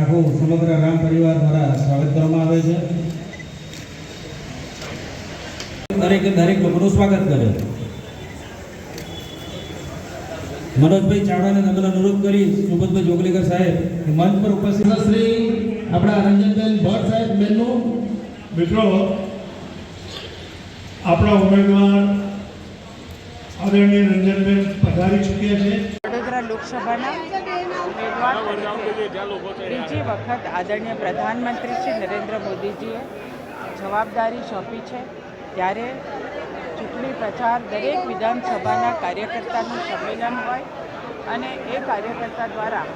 આખું સમગ્ર રામ પરિવાર દ્વારા સ્વાગત કરવામાં આવે છે. દરેક દરેક લોકોનું સ્વાગત કરે. મનોજભાઈ ચાવડાને નમ્ર અનુરોધ કરી સુબોધભાઈ જોગલીકર સાહેબ મંચ પર ઉપસ્થિત શ્રી આપણા રંજનબેન ભટ્ટ સાહેબ બેનનું. મિત્રો આપણા ઉમેદવાર આદરણીય રંજનબેન પધારી ચૂક્યા છે. વડોદરા લોકસભાના ત્રીજી વખત આદરણીય પ્રધાનમંત્રી શ્રી નરેન્દ્ર મોદીજીએ જવાબદારી સોંપી છે. ત્યારે ચૂંટણી પ્રચાર દરેક વિધાનસભાના કાર્યકર્તાનું સંમેલન હોય અને એ કાર્યકર્તા દ્વારા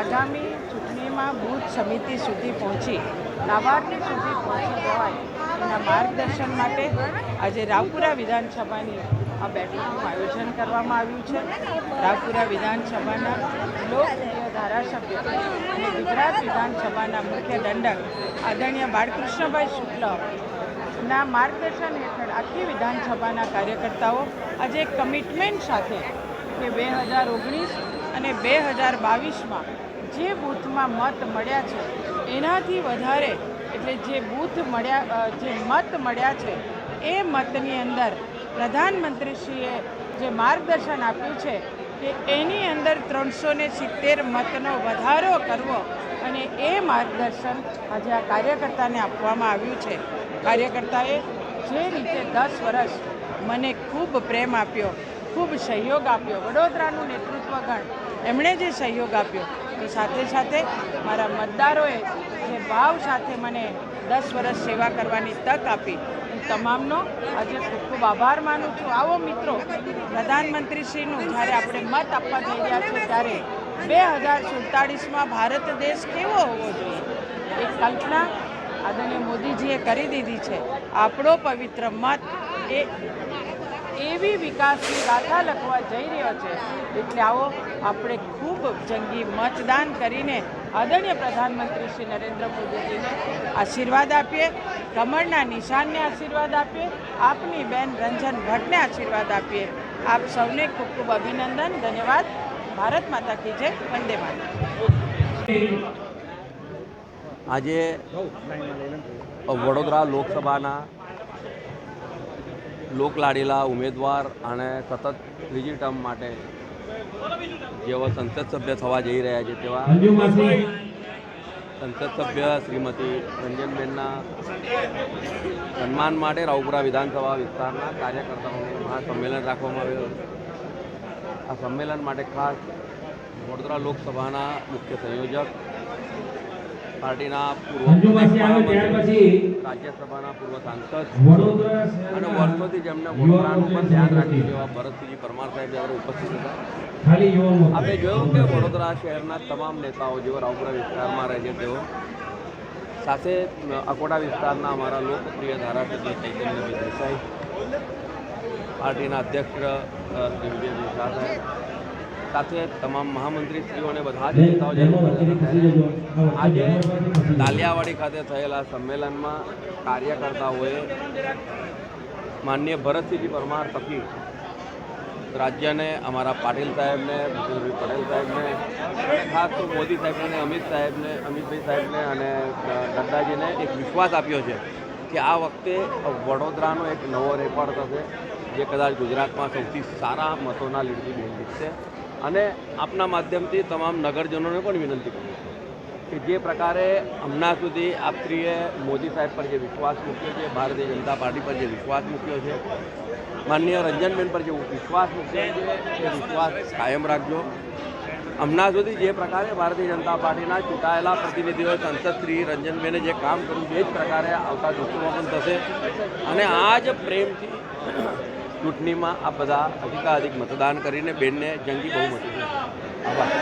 આગામી ચૂંટણીમાં બૂથ સમિતિ સુધી પહોંચી લાભાર્થી સુધી પહોંચી જવાય એના માર્ગદર્શન માટે આજે રાવપુરા વિધાનસભાની આ બેઠકનું આયોજન કરવામાં આવ્યું છે. રાવપુરા વિધાનસભાના લોકપ્રિય ધારાસભ્ય અને ગુજરાત વિધાનસભાના મુખ્ય દંડક આદરણીય બાળકૃષ્ણભાઈ શુક્લ ના માર્ગદર્શન હેઠળ આખી વિધાનસભાના કાર્યકર્તાઓ આજે કમિટમેન્ટ સાથે કે બે હજાર ઓગણીસ અને બે હજાર બાવીસમાં જે બૂથમાં મત મળ્યા છે, એનાથી વધારે એટલે જે બૂથ મળ્યા જે મત મળ્યા છે, એ મતની અંદર પ્રધાનમંત્રીશ્રીએ જે માર્ગદર્શન આપ્યું છે કે એની અંદર ત્રણસો ને સિત્તેર મતનો વધારો કરવો અને એ માર્ગદર્શન આજે આ કાર્યકર્તાને આપવામાં આવ્યું છે. કાર્યકર્તાએ જે રીતે દસ વર્ષ મને ખૂબ પ્રેમ આપ્યો, ખૂબ સહયોગ આપ્યો, વડોદરાનું નેતૃત્વગણ એમણે જે સહયોગ આપ્યો, તો સાથે સાથે મારા મતદારોએ જે ભાવ સાથે મને દસ વર્ષ સેવા કરવાની તક આપી તમામનો આજે ખૂબ ખૂબ આભાર માનું છું. આવો મિત્રો, પ્રધાનમંત્રીશ્રીનું જ્યારે આપણે મત આપવા જઈ રહ્યા છીએ ત્યારે બે હજાર સુડતાળીસમાં ભારત દેશ કેવો હોવો જોઈએ? એ કલ્પના આદરણીય મોદીજીએ કરી દીધી છે. આપણો પવિત્ર મત એ એવી વિકાસની ગાથા લખવા જઈ રહ્યો છે. એટલે આવો આપણે ખૂબ જંગી મતદાન કરીને આદરણીય પ્રધાનમંત્રી શ્રી નરેન્દ્ર મોદીજીને આશીર્વાદ આપીએ. કમળના નિશાનને આશીર્વાદ આપીએ આપની બેન રંજન ભટ્ટને આશીર્વાદ આપીએ. આપ સૌને ખૂબ ખૂબ અભિનંદન ધન્યવાદ. ભારત માતા કી જય વંદે માતા આજે વડોદરા લોકસભાના લોકલાડીલા ઉમેદવાર અને સતત ત્રીજી ટર્મ માટે જેઓ સંસદ સભ્ય થવા જઈ રહ્યા છે તેવા સંસદ શ્રીમતી રંજનબેનના સન્માન માટે રાવપુરા વિધાનસભા વિસ્તારના કાર્યકર્તાઓનું મહાસંમેલન રાખવામાં આવ્યું આ સંમેલન માટે ખાસ વડોદરા લોકસભાના મુખ્ય સંયોજક પાર્ટીના પૂર્વ રાજ્યસભાના પૂર્વ સાંસદ. અને વર્ષોથી જેમને વડોદરાનું પણ ધ્યાન રાખ્યું છે એવા ભરતસિંહજી પરમાર સાહેબ જ્યારે ઉપસ્થિત હતા. આપણે જોયું કે વડોદરા શહેરના તમામ નેતાઓ જેઓ રાવપુરા વિસ્તારમાં રહે છે તેઓ સાથે અકોટા વિસ્તારના અમારા લોકપ્રિય ધારાસભ્ય ચૈતન્યભાઈ દેસાઈ પાર્ટીના અધ્યક્ષ શાહ સાહેબ સાથે તમામ મહામંત્રીશ્રીઓને બધા જ નેતાઓ. આજે દાલિયાવાડી ખાતે થયેલા સંમેલનમાં કાર્યકર્તાઓએ માન્ય ભરતસિંહજી પરમાર થકી રાજ્યને અમારા પાટીલ સાહેબને ભૂપેન્દ્રભાઈ પટેલ સાહેબને અને ખાસ તો મોદી સાહેબને અને અમિત સાહેબને અમિતભાઈ સાહેબને અને નડ્ડાજીને એક વિશ્વાસ આપ્યો છે કે આ વખતે વડોદરાનો એક નવો રેકોર્ડ થશે જે કદાચ ગુજરાતમાં સૌથી સારા મતોના લીડથી બેન જીતશે. અને આપના માધ્યમથી તમામ નગરજનોને પણ વિનંતી કરું કે જે પ્રકારે હમણાં સુધી આપશ્રીએ મોદી સાહેબ પર જે વિશ્વાસ મૂક્યો છે, ભારતીય જનતા પાર્ટી પર જે વિશ્વાસ મૂક્યો છે, માનનીય રંજનબેન પર જે વિશ્વાસ મૂક્યો છે, એ વિશ્વાસ કાયમ રાખજો. હમણાં સુધી જે પ્રકારે ભારતીય જનતા પાર્ટીના ચૂંટાયેલા પ્રતિનિધિઓએ સંસદ શ્રી રંજનબેને જે કામ કર્યું એ જ પ્રકારે આવતા દિવસોમાં પણ થશે. અને આ જ પ્રેમથી ચૂંટણીમાં આ બધા અધિકાધિક મતદાન કરીને બેનને જંગી બહુમતી. આભાર.